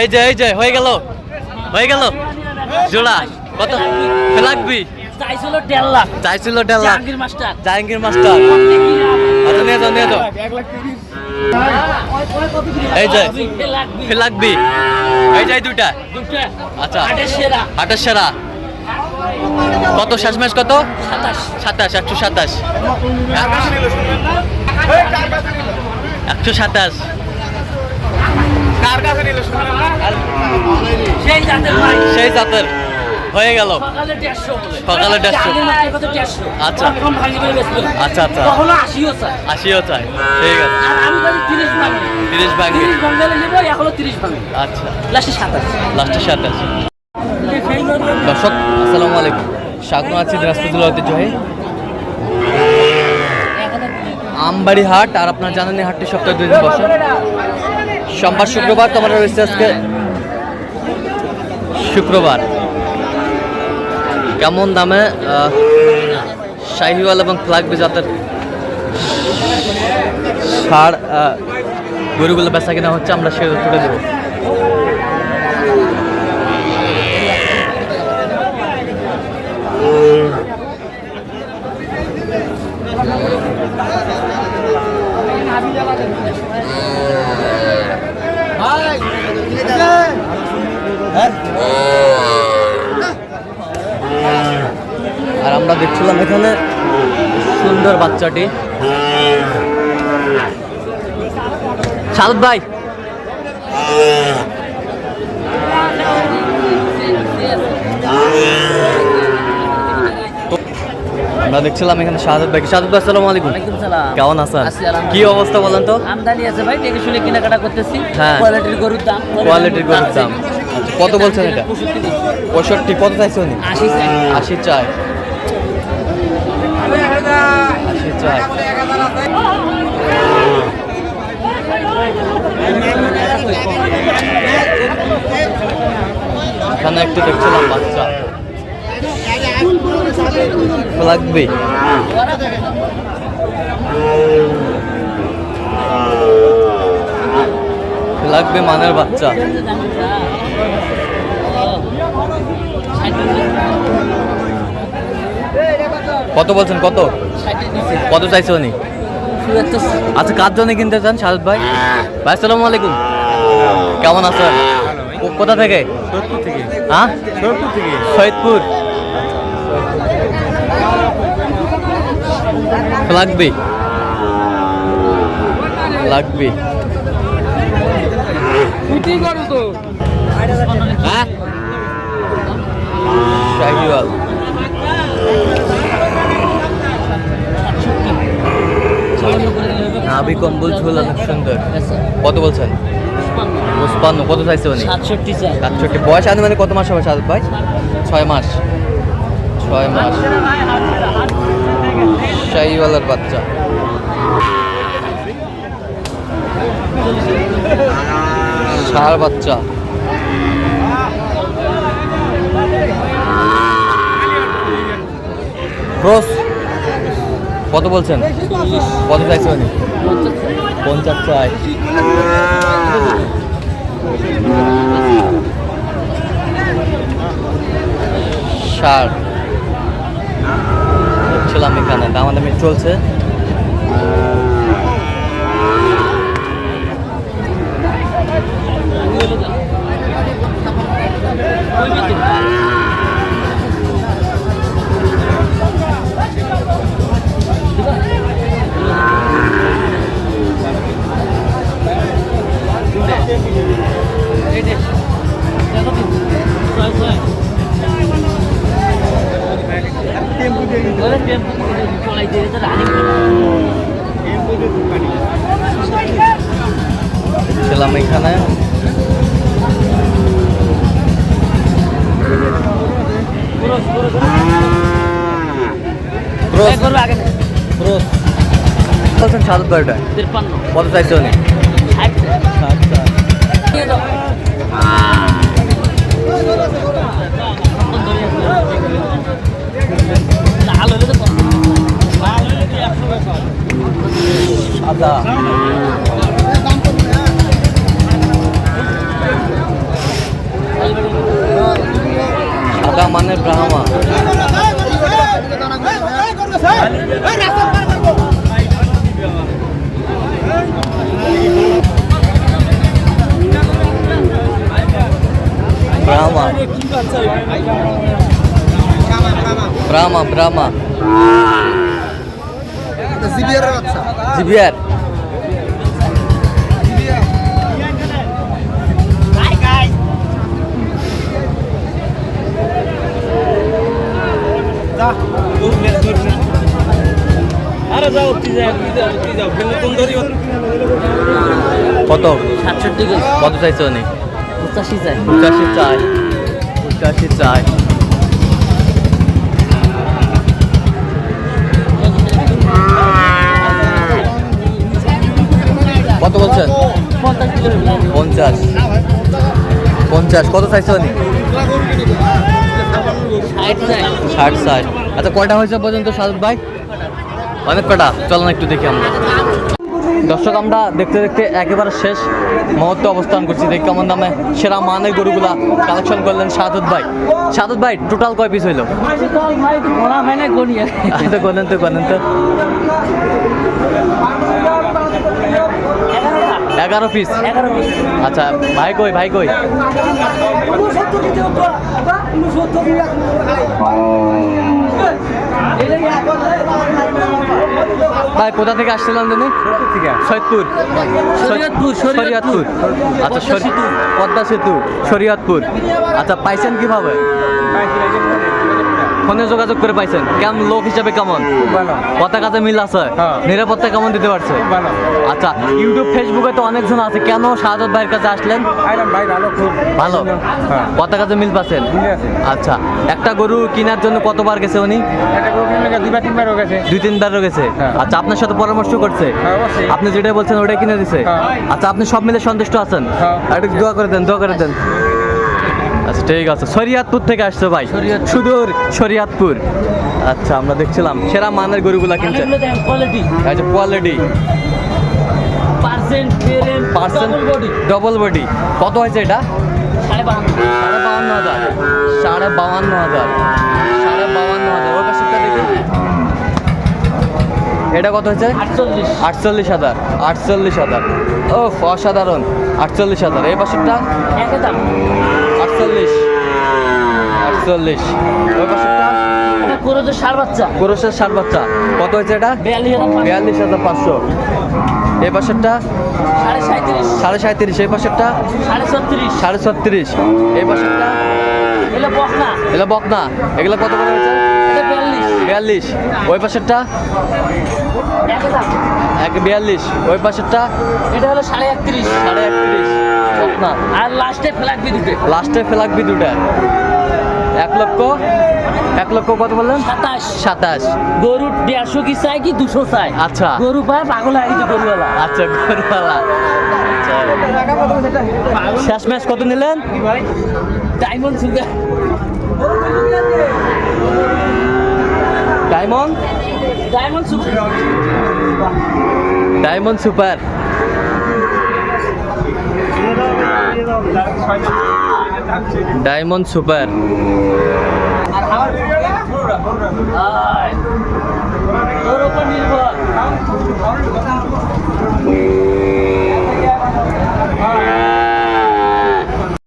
এই যে এই যে হয়ে গেল হয়ে গেল। জোড়া কত? লাগবি? চাইছিল দেড় লাখ। চাইছিল দেড় লাখ। জাহাঙ্গীর মাস্টার। জাহাঙ্গীর মাস্টার। আচ্ছা নিয়ে যাও নিয়ে যাও। এই যে লাগবি। এই যে দুইটা। আচ্ছা। হাটের সেরা। হাটের সেরা। কত? শেষ ম্যাচ কত সাতাশ। একশো সাতাশ। একশো সাতাশ। সেই জাতের সেই জাতের। হয়ে গেল। সকালে দেড়শো বলে। সকালে 150 জাহাঙ্গীর মাস্টার কত দেড়শো? আচ্ছা। আচ্ছা, আচ্ছা। কখনো আশিও চাই আশিও চাই ঠিক আছে। তিরিশ ভাঙি। তিরিশ আচ্ছা। লাস্টে সাতাশ। লাস্টে সাতাশ। দর্শক আসসালামু আলাইকুম। স্বাগত আছি দিনাজপুর জেলা ঐতিহ্যবাহী আমবাড়ি হাট আর আপনার জানেন হাটটি সপ্তাহে দুই দিন বসে। সোমবার শুক্রবার তোমার রয়েছে আজকে। শুক্রবার। কেমন দামে শাহিওয়াল এবং ফ্লাগবি জাতের সার গরুগুলো বেচা কিনা হচ্ছে, আমরা সে তুলে দেবো। আর আমরা দেখছিলাম এখানে সুন্দর বাচ্চাটি। সাদত ভাই। আমরা দেখছিলাম এখানে শাহাদ ভাই শাহাদ ভাই আসসালামু আলাইকুম। কেমন আছেন? কি অবস্থা বলেন তো? আমদানি আছে ভাই দেখে শুনে কেনাকাটা করতেছি। হ্যাঁ। কোয়ালিটির গরুর দাম। কোয়ালিটির গরুর দাম। আচ্ছা, কত বলছেন এটা? পঁয়ষট্টি। কত চাইছে উনি? আশি চাই। আশি চাই। এখানে একটু দেখছিলাম বাচ্চা। লাগবে। লাগবে মানের বাচ্চা। কত বলছেন কত? কত চাইছে উনি? আচ্ছা কার জন্য কিনতে চান শারদ ভাই? ভাই সালাম আলাইকুম। কেমন আছেন? কোথা থেকে? হ্যাঁ? সৈয়দপুর। লাগবে। লাগবে। হ্যাঁ? শাহিওয়াল। নাভি কম্বল ঝোল অনেক সুন্দর। কত বলছেন? পুষ্পান্ন কত চাইছে উনি? সাতষট্টি চাই। সাতষট্টি। বয়স আনুমানিক কত মাস হবে সাদত ভাই? ছয় মাস। ছয় মাস। শাহিওয়ালার বাচ্চা। ষাঁড় বাচ্চা। ক্রস, কত বলছেন? কত চাইছে উনি? পঞ্চাশ চাই। সার ছিলাম এখানে। দামাদামি চলছে। সাত বারোটা তিপ্পান্ন চাইছে সাদা। সাদা মানে ব্রাহ্মা লাল হলে তো কত? লাল হলে তো একশো টাকা। সাদা ব্রাহ্মা ব্রাহ্মা ব্রাহ্মা ব্রাহ্মা জিবিয়ারের বাচ্চা জিবিআর আরে যাও তুই কত? সাতষট্টি কত চাইছে উনি? পঁচাশি চাই। পঁচাশি চাই। পঁচাশি চাই। কত বলছেন? পঞ্চাশ পঞ্চাশ। পঞ্চাশ। কত চাইছে উনি? ষাট চাই। ষাট ষাট আচ্ছা কয়টা হয়েছে পর্যন্ত সাদ ভাই? অনেক কটা চল না একটু দেখি আমরা। দর্শক, আমরা দেখতে দেখতে একেবারে শেষ মুহূর্তে অবস্থান করছি। দেখি কেমন দামে সেরা মানের গরুগুলা কালেকশন করলেন সাদত ভাই। সাদত ভাই টোটাল কয় পিস হইল? গনিয়া তো, বলেন তো। তো এগারো পিস আচ্ছা ভাই কই ভাই কই? ভাই কোথা থেকে আসছিলাম জানি সৈয়দপুর। সৈয়দপুর শরীয়তপুর আচ্ছা পদ্মা সেতু। শরীয়তপুর আচ্ছা পাইছেন কীভাবে? ফোনে যোগাযোগ করে পাইছেন। কেমন লোক হিসাবে কেমন? কথা কাজে মিল আছে হ্যাঁ। নিরাপত্তা কেমন দিতে পারছে? আচ্ছা ইউটিউব ফেসবুকে তো অনেকজন আছে। কেন শাহাদত ভাইয়ের কাছে আসলেন? ভাই ভালো খুব। ভালো। হ্যাঁ। কথা কাজে মিল পাচ্ছেন? আচ্ছা একটা গরু কেনার জন্য কতবার গেছে উনি? দুই তিনবারও গেছে। হ্যাঁ। আচ্ছা আপনার সাথে পরামর্শ করছে। আপনি যেটা বলছেন ওটাই কিনে দিছে। আচ্ছা আপনি সব মিলে সন্তুষ্ট আছেন। আর একটু দোয়া করে দেন দোয়া করে দেন। আচ্ছা ঠিক আছে। শরিয়াতপুর থেকে আসছে ভাই। সুদূর শরিয়াতপুর। আচ্ছা আমরা দেখছিলাম সেরা মানের গরুগুলা কিনছে। কোয়ালিটি আচ্ছা কোয়ালিটি ডবল বডি কত হয়েছে এটা? সাড়ে বাউান্ন হাজার। সাড়ে বাউান্ন হাজার। সাড়ে বাউান্ন হাজার। ওই পাশেরটা দেখি। এটা কত হয়েছে? আটচল্লিশ। হাজার। আটচল্লিশ হাজার। ও অসাধারণ। আটচল্লিশ হাজার। এই পাশেরটা? আটচল্লিশ। আটচল্লিশ। ওই পাশেরটা এটা সার বাচ্চা। বাচ্চা। কত হয়েছে এটা? বিয়াল্লিশ হাজার পাঁচশো। এই পাশেরটা? সাড়ে সাঁত্রিশ এই পাশেরটা? সাড়ে ছত্রিশ। এই পাশেরটা? এগুলো বকনা। এগুলো বকনা। এগুলো কত করে হয়েছে? বিয়াল্লিশ। ওই পাশেরটা? এক বিয়াল্লিশ। ওই পাশেরটা? এটা হলো সাড়ে একত্রিশ। সাড়ে একত্রিশ। বকনা আর লাস্টে ফ্ল্যাগ বিদ্যুতে লাস্টে ফেলাকবি দুটা। এক লক্ষ? এক লক্ষ কত বললেন? সাতাশ। সাতাশ। গরু দেড়শো কি চাই কি দুশো চাই আচ্ছা। গরু পায় পাগল হয়ে গেছে গরুওয়ালা। আচ্ছা গরুওয়ালা। শেষ ম্যাচ কত নিলেন? Diamond sugar diamond diamond sugar diamond super diamond super নির্ভর